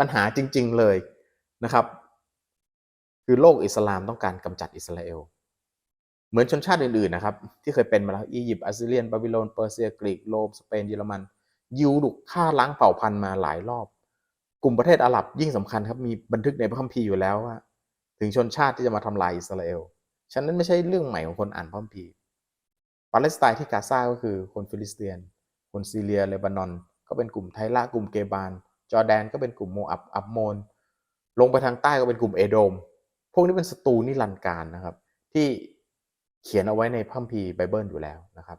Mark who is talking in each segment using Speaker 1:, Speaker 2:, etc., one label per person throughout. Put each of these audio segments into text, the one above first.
Speaker 1: ปัญหาจริง ๆเลยนะครับ คือโลกอิสลามต้องการกำจัดอิสราเอล เหมือนชนชาติอื่นๆนะครับ ที่เคยเป็นมาแล้วอียิปต์อัสซีเรียนบาบิโลนเปอร์เซียกรีกโรมสเปนเยอรมันยิวดุฆ่าล้างเผ่าพันธุ์มาหลายรอบ กลุ่มประเทศอาหรับยิ่งสำคัญครับมีบันทึกในพระคัมภีร์อยู่แล้วว่า ถึงชนชาติที่จะมาทำลายอิสราเอลฉะนั้นไม่ใช่เรื่องใหม่ของคนอ่านพระคัมภีร์ปาเลสไตน์ที่กาซาก็คือคนฟิลิสเตียน คนซีเรียเลบานอน ก็เป็นกลุ่มไทละกลุ่มเกบาล จอร์แดนก็เป็นกลุ่มโมอับอับโมน ลงไปทางใต้ก็เป็นกลุ่มเอโดม พวกนี้เป็นศัตรูนิรันดร์การนะครับ ที่เขียนเอาไว้ในพัมภีไบเบิลอยู่แล้วนะครับ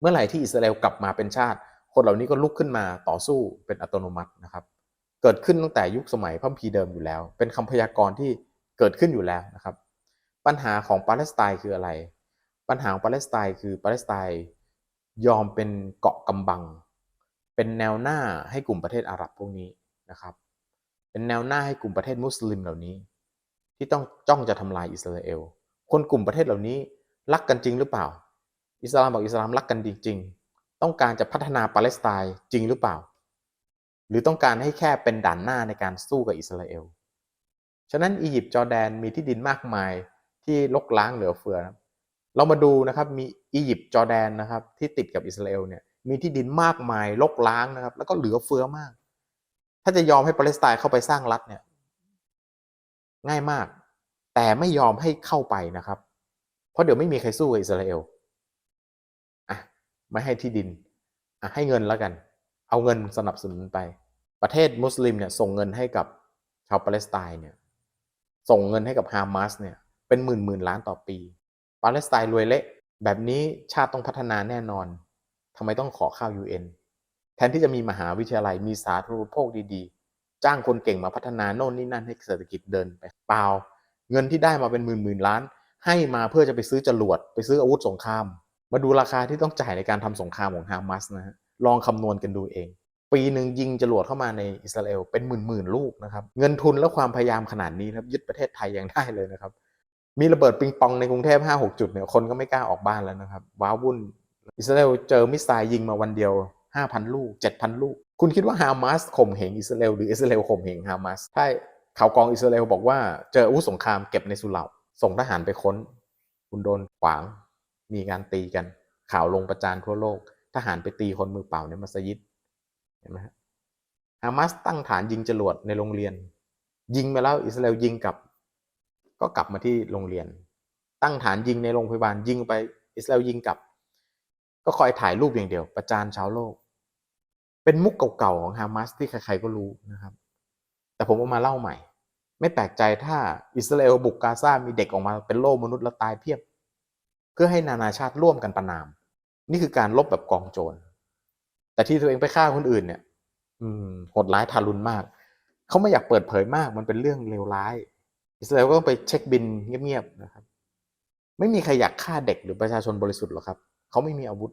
Speaker 1: เมื่อไหร่ที่อิสราเอลกลับมาเป็นชาติ คนเหล่านี้ก็ลุกขึ้นมาต่อสู้เป็นอัตโนมัตินะครับ เกิดขึ้นตั้งแต่ยุคสมัยพัมภีเดิมอยู่แล้ว เป็นคำพยากรณ์ที่เกิดขึ้นอยู่แล้วนะครับ ปัญหาของปาเลสไตน์คืออะไร ปัญหาของปาเลสไตน์คือปาเลสไตน์ยอมเป็นเกาะกำบัง เป็นแนวหน้าให้กลุ่มประเทศอาหรับพวกนี้นะครับ เป็นแนวหน้าให้กลุ่มประเทศมุสลิมเหล่านี้ ที่ต้องจ้องจะทำลายอิสราเอล คนกลุ่มประเทศเหล่านี้รักกันจริงหรือเปล่า อิสลามบอกอิสลามรักกันจริง ๆ ต้องการจะพัฒนาปาเลสไตน์จริงหรือเปล่า หรือต้องการให้แค่เป็นด่านหน้าในการสู้กับอิสราเอล ฉะนั้นอียิปต์จอร์แดนมีที่ดินมากมายที่ลกล้างเหลือเฟือ เรามาดูนะครับมีอียิปต์จอร์แดนนะครับที่ติดกับอิสราเอลเนี่ย มีที่ดินมากมายลกล้างนะครับ แล้วก็เหลือเฟือมาก ถ้าจะยอมให้ปาเลสไตน์เข้าไปสร้างรัฐเนี่ย ง่ายมาก แต่ไม่ยอมให้เข้าไปนะครับ เพราะเดี๋ยวไม่มีใครสู้กับอิสราเอลอะไม่ให้ที่ดินอะให้เงินแล้วกัน เอาเงินสนับสนุนไป ประเทศมุสลิมเนี่ยส่งเงินให้กับชาวปาเลสไตน์เนี่ยส่งเงินให้กับฮามาสเนี่ยเป็นหมื่นหมื่นล้านต่อปี ปาเลสไตน์รวยเละแบบนี้ชาติต้องพัฒนาแน่นอน ทำไมต้องขอข้าว UN แทนที่จะมีมหาวิทยาลัยมีสาธารณูปโภคดีๆ จ้างคนเก่งมาพัฒนาโน่นนี่นั่นให้เศรษฐกิจเดินไปเปล่า เงินที่ได้มาเป็นหมื่นหมื่นล้าน ให้มาเพื่อจะไปซื้อจรวด ไปซื้ออาวุธสงคราม มาดูราคาที่ต้องจ่ายในการทำสงครามของฮามาสนะฮะลองคำนวณกันดูเอง ปีหนึ่งยิงจรวดเข้ามาในอิสราเอลเป็นหมื่นหมื่นลูกนะครับเงินทุนและความพยายามขนาดนี้ครับยึดประเทศไทยยังได้เลยนะครับมีระเบิดปิงปองในกรุงเทพ5 6 จุดเนี่ยคนก็ไม่กล้าออกบ้านแล้วนะครับว้าวุ่น อิสราเอลเจอมิสไซล์ยิงมาวันเดียว 5,000 ลูก 7,000 ลูก คุณคิดว่าฮามาสข่มเหงอิสราเอลหรืออิสราเอลข่มเหงฮามาสถ้าข่าวกองอิสราเอลบอกว่าเจออาวุธสงครามเก็บในสุเหร่าส่งทหารไปค้น คุณโดนขวาง มีการตีกัน ข่าวลงประจานทั่วโลก ทหารไปตีคนมือเปล่าในมัสยิดเห็นไหมฮะฮามาสตั้งฐานยิงจรวดในโรงเรียน ยิงไปแล้วอิสราเอลยิงกลับ ก็กลับมาที่โรงเรียน ตั้งฐานยิงในโรงพยาบาลยิงไปอิสราเอลยิงกลับ ก็คอยถ่ายรูปอย่างเดียว ประจานชาวโลก เป็นมุกเก่าๆของฮามาสที่ใครๆก็รู้นะครับ แต่ผมเอามาเล่าใหม่ ไม่แปลกใจถ้าอิสราเอลบุกกาซามีเด็กออกมาเป็นโล่มนุษย์แล้วตายเพียบ เพื่อให้นานาชาติร่วมกันประนาม นี่คือการลบแบบกองโจร แต่ที่ตัวเองไปฆ่าคนอื่นเนี่ย อืมโหดร้ายทารุณมากเขาไม่อยากเปิดเผยมาก มันเป็นเรื่องเลวร้าย อิสราเอลก็ต้องไปเช็คบินเงียบๆนะครับ ไม่มีใครอยากฆ่าเด็กหรือประชาชนบริสุทธิ์หรอกครับ เขาไม่มีอาวุธ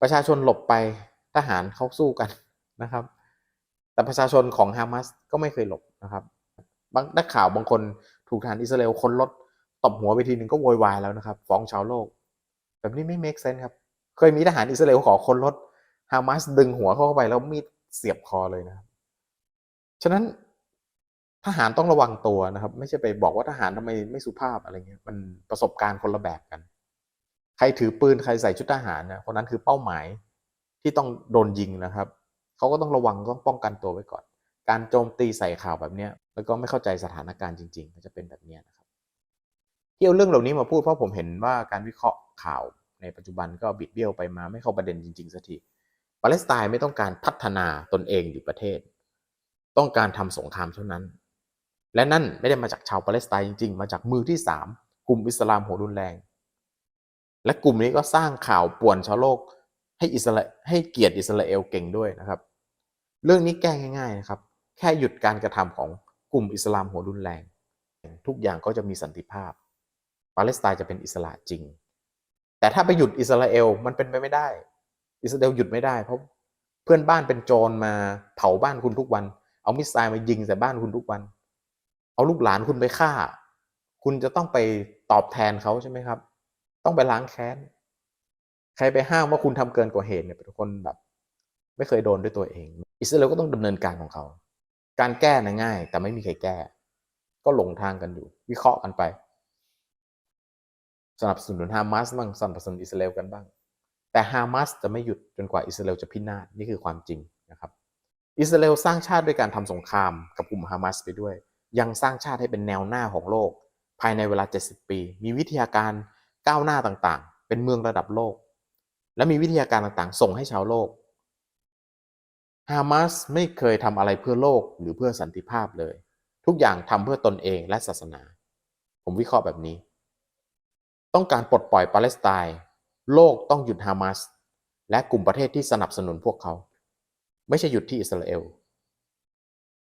Speaker 1: ประชาชนหลบไปทหารเขาสู้กันนะครับ แต่ประชาชนของฮามาสก็ไม่เคยหลบนะครับบางนักข่าวบางคนถูกทหารอิสราเอลค้นรถตบหัวไปทีหนึ่งก็โวยวายแล้วนะครับ ฟ้องชาวโลก แบบนี้ไม่ make sense ครับ เคยมีทหารอิสราเอลขอค้นรถฮามาสดึงหัวเข้าไปแล้วมีดเสียบคอเลยนะครับ ฉะนั้นทหารต้องระวังตัวนะครับ ไม่ใช่ไปบอกว่าทหารทำไมไม่สุภาพอะไรเงี้ยมันประสบการณ์คนละแบบกัน ใครถือปืนใครใส่ชุดทหารนะคนนั้นคือเป้าหมายที่ต้องโดนยิงนะครับเขาก็ต้องระวังต้องป้องกันตัวไว้ก่อน การโจมตีใส่ข่าวแบบนี้แล้วก็ไม่เข้าใจสถานการณ์จริงๆก็จะเป็นแบบนี้นะครับที่เอาเรื่องเหล่านี้มาพูดเพราะผมเห็นว่าการวิเคราะห์ข่าวในปัจจุบันก็บิดเบี้ยวไปมาไม่เข้าประเด็นจริงๆสักทีปาเลสไตน์ไม่ต้องการพัฒนาตนเองหรือประเทศ ต้องการทำสงครามเท่านั้น และนั่นไม่ได้มาจากชาวปาเลสไตน์จริงๆ มาจากมือที่สามกลุ่มอิสลามหัวรุนแรง และกลุ่มนี้ก็สร้างข่าวป่วนชาวโลกให้อิสราให้เกียรติอิสราเอลเก่งด้วยนะครับ เรื่องนี้แก้ง่ายๆนะครับ แค่หยุดการกระทำของกลุ่มอิสลามหัวรุนแรง ทุกอย่างก็จะมีสันติภาพ ปาเลสไตน์จะเป็นอิสระจริง แต่ถ้าไปหยุดอิสราเอลมันเป็นไปไม่ได้ อิสราเอลหยุดไม่ได้เพราะเพื่อนบ้านเป็นโจรมาเผาบ้านคุณทุกวัน เอามิสไซล์มายิงใส่บ้านคุณทุกวัน เอาลูกหลานคุณไปฆ่า คุณจะต้องไปตอบแทนเขาใช่ไหมครับ ต้องไปล้างแค้น ใครไปห้ามว่าคุณทำเกินกว่าเหตุเนี่ยเป็นคนแบบ ไม่เคยโดนด้วยตัวเอง อิสราเอลก็ต้องดำเนินการของเขา การแก้นะง่าย แต่ไม่มีใครแก้ ก็หลงทางกันอยู่ วิเคราะห์กันไป สนับสนุนฮามาสบ้างสนับสนุนอิสราเอลกันบ้าง แต่ฮามาสจะไม่หยุดจนกว่าอิสราเอลจะพินาศนี่คือความจริงนะครับอิสราเอลสร้างชาติด้วยการทำสงครามกับกลุ่มฮามาสไปด้วย ยังสร้างชาติให้เป็นแนวหน้าของโลก ภายในเวลา 70 ปี มีวิทยาการ ก้าวหน้าต่างๆ เป็นเมืองระดับโลก และมีวิทยาการต่างๆ ส่งให้ชาวโลก ฮามาสไม่เคยทำอะไรเพื่อโลกหรือเพื่อสันติภาพเลย ทุกอย่างทำเพื่อตนเองและศาสนา ผมวิเคราะห์แบบนี้ ต้องการปลดปล่อยปาเลสไตน์โลกต้องหยุดฮามาสและกลุ่มประเทศที่สนับสนุนพวกเขา ไม่ใช่หยุดที่อิสราเอล